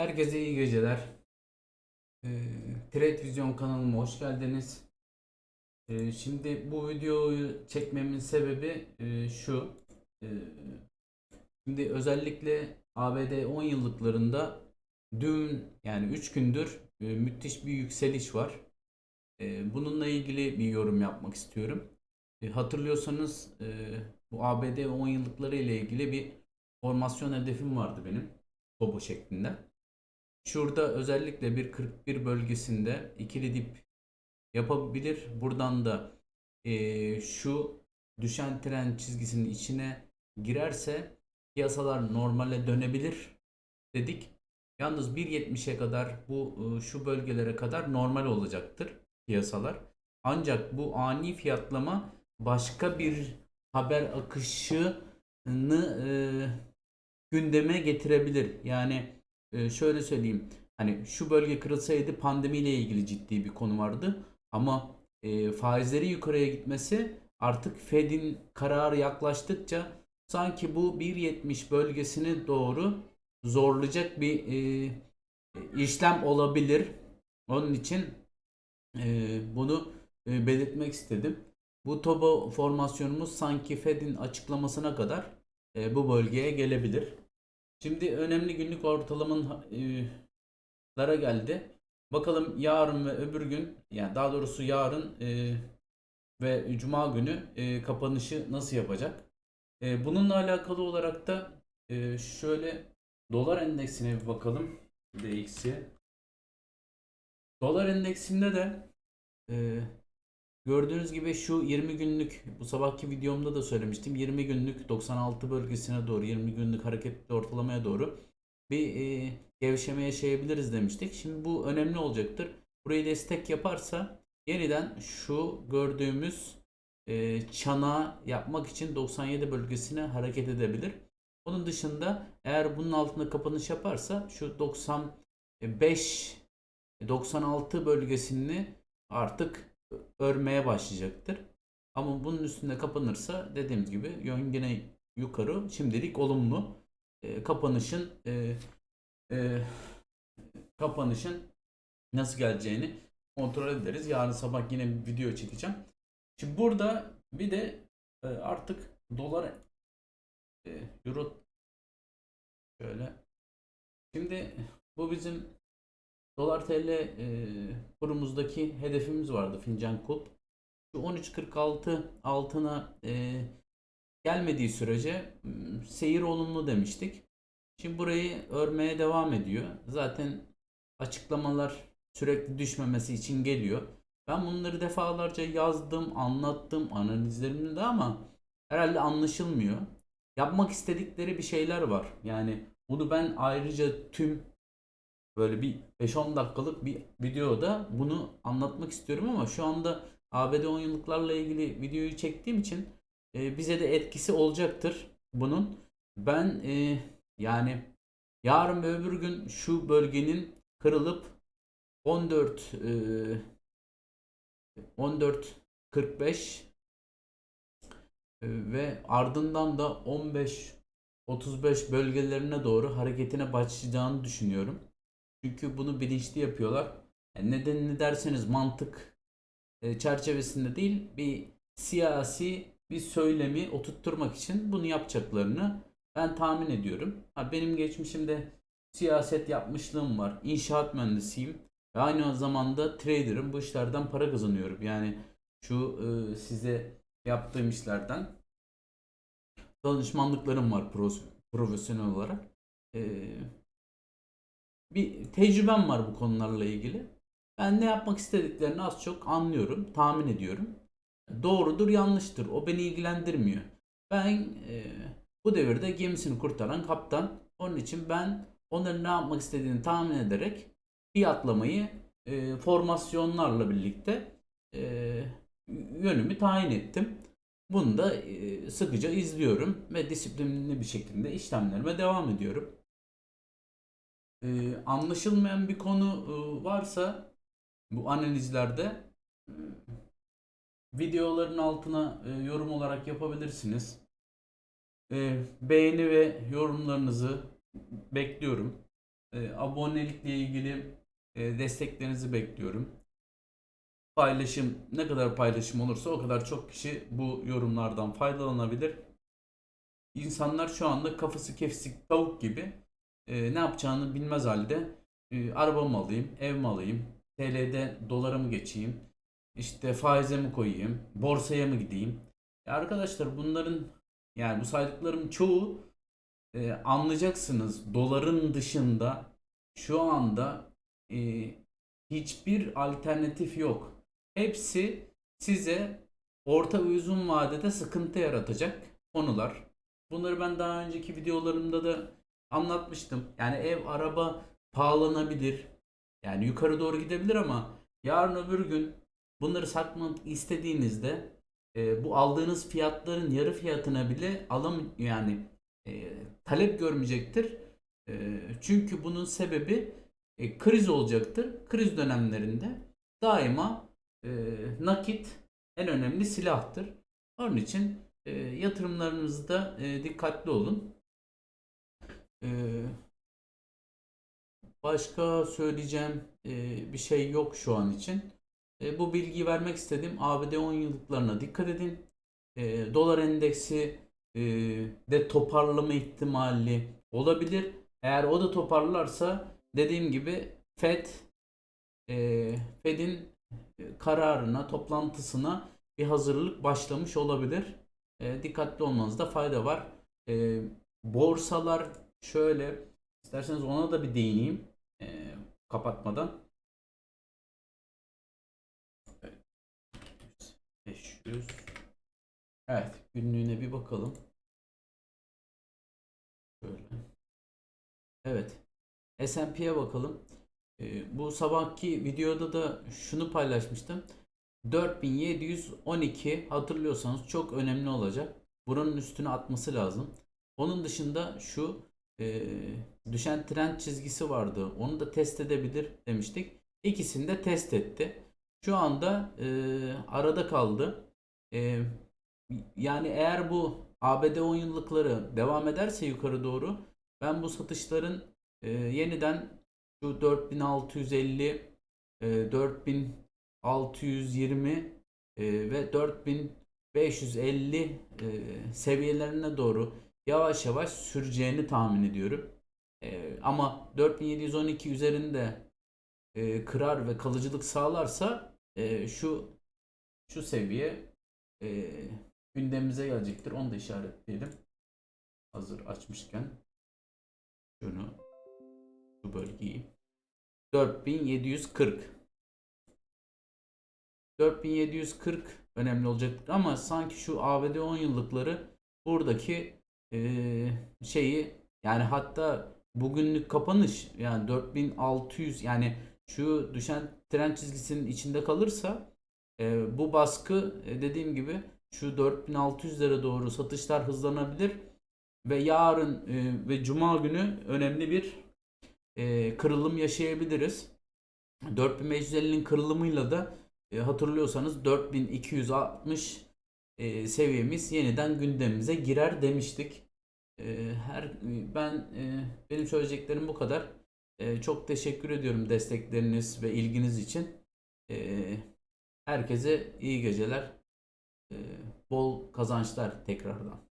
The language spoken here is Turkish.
Herkese iyi geceler. Ee, Trade kanalıma hoş geldiniz. Ee, şimdi bu videoyu çekmemin sebebi e, şu. Ee, şimdi özellikle ABD 10 yıllıklarında dün yani 3 gündür e, müthiş bir yükseliş var. Ee, bununla ilgili bir yorum yapmak istiyorum. E, hatırlıyorsanız e, bu ABD 10 yıllıkları ile ilgili bir formasyon hedefim vardı benim. Bobo şeklinde. Şurada özellikle bir 41 bölgesinde ikili dip yapabilir. Buradan da eee, şu düşen tren çizgisinin içine girerse piyasalar normale dönebilir dedik. Yalnız 1.70'e kadar bu e, şu bölgelere kadar normal olacaktır piyasalar. Ancak bu ani fiyatlama başka bir haber akışını e, gündeme getirebilir. Yani e, şöyle söyleyeyim. Hani şu bölge kırılsaydı pandemiyle ilgili ciddi bir konu vardı. Ama e, faizleri yukarıya gitmesi artık Fed'in kararı yaklaştıkça sanki bu 1.70 bölgesine doğru zorlayacak bir e, işlem olabilir. Onun için e, bunu e, belirtmek istedim. Bu Tobo formasyonumuz sanki Fed'in açıklamasına kadar e, bu bölgeye gelebilir. Şimdi önemli günlük ortalamanın e, geldi. Bakalım yarın ve öbür gün yani daha doğrusu yarın e, ve cuma günü e, kapanışı nasıl yapacak? Bununla alakalı olarak da şöyle dolar endeksine bir bakalım. DX'i. Dolar endeksinde de gördüğünüz gibi şu 20 günlük bu sabahki videomda da söylemiştim. 20 günlük 96 bölgesine doğru 20 günlük hareketli ortalamaya doğru bir e, gevşeme yaşayabiliriz demiştik. Şimdi bu önemli olacaktır. Burayı destek yaparsa yeniden şu gördüğümüz e, çanağı yapmak için 97 bölgesine hareket edebilir. Onun dışında eğer bunun altında kapanış yaparsa şu 95 96 bölgesini artık örmeye başlayacaktır. Ama bunun üstünde kapanırsa dediğimiz gibi yön yine yukarı şimdilik olumlu. E, kapanışın e, e, kapanışın nasıl geleceğini kontrol ederiz. Yarın sabah yine bir video çekeceğim. Şimdi burada bir de e, artık dolar e, euro şöyle şimdi bu bizim dolar tl e, kurumuzdaki hedefimiz vardı fincan kulp. Şu 13.46 altına e, gelmediği sürece m, seyir olumlu demiştik. Şimdi burayı örmeye devam ediyor. Zaten açıklamalar sürekli düşmemesi için geliyor. Ben bunları defalarca yazdım, anlattım analizlerimde ama herhalde anlaşılmıyor. Yapmak istedikleri bir şeyler var. Yani bunu ben ayrıca tüm böyle bir 5-10 dakikalık bir videoda bunu anlatmak istiyorum ama şu anda ABD 10 yıllıklarla ilgili videoyu çektiğim için e, bize de etkisi olacaktır bunun. Ben e, yani yarın ve öbür gün şu bölgenin kırılıp 14 e, 14 45 e, ve ardından da 15 35 bölgelerine doğru hareketine başlayacağını düşünüyorum. Çünkü bunu bilinçli yapıyorlar. Yani nedenini derseniz mantık e, çerçevesinde değil bir siyasi bir söylemi oturtturmak için bunu yapacaklarını ben tahmin ediyorum. Ha, benim geçmişimde siyaset yapmışlığım var. İnşaat mühendisiyim. Ve aynı zamanda trader'ım. Bu işlerden para kazanıyorum. Yani şu e, size yaptığım işlerden danışmanlıklarım var profesyonel olarak. E, bir tecrübem var bu konularla ilgili. Ben ne yapmak istediklerini az çok anlıyorum, tahmin ediyorum. Doğrudur, yanlıştır. O beni ilgilendirmiyor. Ben e, bu devirde gemisini kurtaran kaptan. Onun için ben onların ne yapmak istediğini tahmin ederek fiyatlamayı e, formasyonlarla birlikte e, yönümü tayin ettim. Bunu da e, sıkıca izliyorum ve disiplinli bir şekilde işlemlerime devam ediyorum. E, anlaşılmayan bir konu e, varsa bu analizlerde e, videoların altına e, yorum olarak yapabilirsiniz. E, beğeni ve yorumlarınızı bekliyorum. E, abonelikle ilgili e, desteklerinizi bekliyorum. Paylaşım ne kadar paylaşım olursa o kadar çok kişi bu yorumlardan faydalanabilir. İnsanlar şu anda kafası kesik tavuk gibi e, ne yapacağını bilmez halde e, araba mı alayım, ev mi alayım, TL'de dolara mı geçeyim, işte faize mi koyayım, borsaya mı gideyim? Ya arkadaşlar bunların yani bu saydıklarım çoğu e, anlayacaksınız doların dışında şu anda e, hiçbir alternatif yok. Hepsi size orta ve uzun vadede sıkıntı yaratacak konular. Bunları ben daha önceki videolarımda da anlatmıştım. Yani ev, araba pahalanabilir. Yani yukarı doğru gidebilir ama yarın öbür gün bunları satmak istediğinizde e, bu aldığınız fiyatların yarı fiyatına bile alım yani e, talep görmeyecektir. E, çünkü bunun sebebi e, kriz olacaktır. Kriz dönemlerinde daima e, nakit en önemli silahtır. Onun için e, yatırımlarınızda e, dikkatli olun. E, başka söyleyeceğim e, bir şey yok şu an için. E, bu bilgiyi vermek istedim. ABD 10 yıllıklarına dikkat edin. E, dolar endeksi de toparlama ihtimali olabilir. Eğer o da toparlarsa dediğim gibi Fed Fed'in kararına, toplantısına bir hazırlık başlamış olabilir. E, dikkatli olmanızda fayda var. E, borsalar şöyle isterseniz ona da bir değineyim e, kapatmadan. 500 Evet günlüğüne bir bakalım. Şöyle. Evet. S&P'ye bakalım. Ee, bu sabahki videoda da şunu paylaşmıştım. 4712 hatırlıyorsanız çok önemli olacak. Buranın üstüne atması lazım. Onun dışında şu e, düşen trend çizgisi vardı. Onu da test edebilir demiştik. İkisini de test etti. Şu anda e, arada kaldı. E, yani eğer bu ABD 10 yıllıkları devam ederse yukarı doğru ben bu satışların e, yeniden şu 4650 e, 4620 e, ve 4550 e, seviyelerine doğru yavaş yavaş süreceğini tahmin ediyorum. E, ama 4712 üzerinde e, kırar ve kalıcılık sağlarsa e, şu şu seviye e, gündemimize gelecektir. Onu da işaretleyelim. Hazır açmışken şunu şu bölgeyi 4740 4740 önemli olacak ama sanki şu ABD 10 yıllıkları buradaki şeyi yani hatta bugünlük kapanış yani 4600 yani şu düşen trend çizgisinin içinde kalırsa e, bu baskı e, dediğim gibi şu 4600'lere doğru satışlar hızlanabilir ve yarın e, ve cuma günü önemli bir e, kırılım yaşayabiliriz. 4550'nin kırılımıyla da e, hatırlıyorsanız 4260 e, seviyemiz yeniden gündemimize girer demiştik. E, her ben e, benim söyleyeceklerim bu kadar. E, çok teşekkür ediyorum destekleriniz ve ilginiz için. E, herkese iyi geceler. E, bol kazançlar tekrardan.